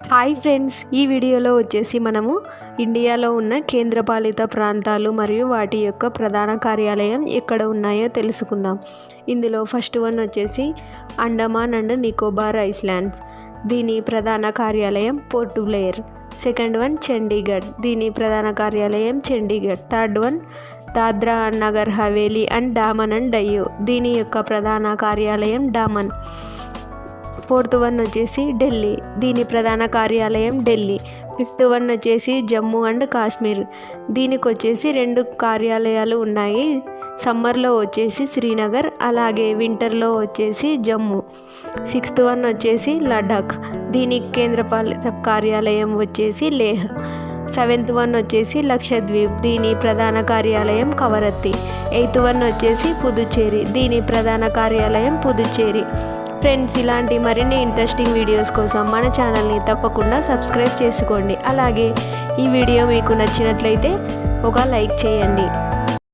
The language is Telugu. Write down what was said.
హాయ్ ఫ్రెండ్స్ ఈ వీడియోలో వచ్చేసి మనము ఇండియాలో ఉన్న కేంద్రపాలిత ప్రాంతాలు మరియు వాటి యొక్క ప్రధాన కార్యాలయం ఎక్కడ ఉన్నాయో తెలుసుకుందాం. ఇందులో ఫస్ట్ వన్ వచ్చేసి అండమాన్ అండ్ నికోబార్ ఐస్లాండ్స్. దీని ప్రధాన కార్యాలయం Port Blair. Second one Chandigarh. దీని ప్రధాన కార్యాలయం Chandigarh. Third one Dadra Nagar Haveli and Daman and Diu. దీని యొక్క ప్రధాన కార్యాలయం డామన్. ఫోర్త్ వన్ వచ్చేసి ఢిల్లీ దీని ప్రధాన కార్యాలయం ఢిల్లీ ఫిఫ్త్ వన్ వచ్చేసి జమ్మూ అండ్ కాశ్మీర్. దీనికి వచ్చేసి రెండు కార్యాలయాలు ఉన్నాయి. సమ్మర్లో వచ్చేసి శ్రీనగర్ అలాగే వింటర్లో వచ్చేసి జమ్మూ. సిక్స్త్ వన్ వచ్చేసి లడాక్ దీనికి కేంద్రపాలిత కార్యాలయం వచ్చేసి లేహ్. సెవెంత్ వన్ వచ్చేసి లక్షద్వీప్ దీని ప్రధాన కార్యాలయం కవరత్తి. ఎయిత్ వన్ వచ్చేసి పుదుచ్చేరి దీని ప్రధాన కార్యాలయం పుదుచ్చేరి. ఫ్రెండ్స్ ఇలాంటి మరిన్ని ఇంట్రెస్టింగ్ వీడియోస్ కోసం మన ఛానల్ని తప్పకుండా సబ్స్క్రైబ్ చేసుకోండి. అలాగే ఈ వీడియో మీకు నచ్చినట్లయితే ఒక లైక్ చేయండి.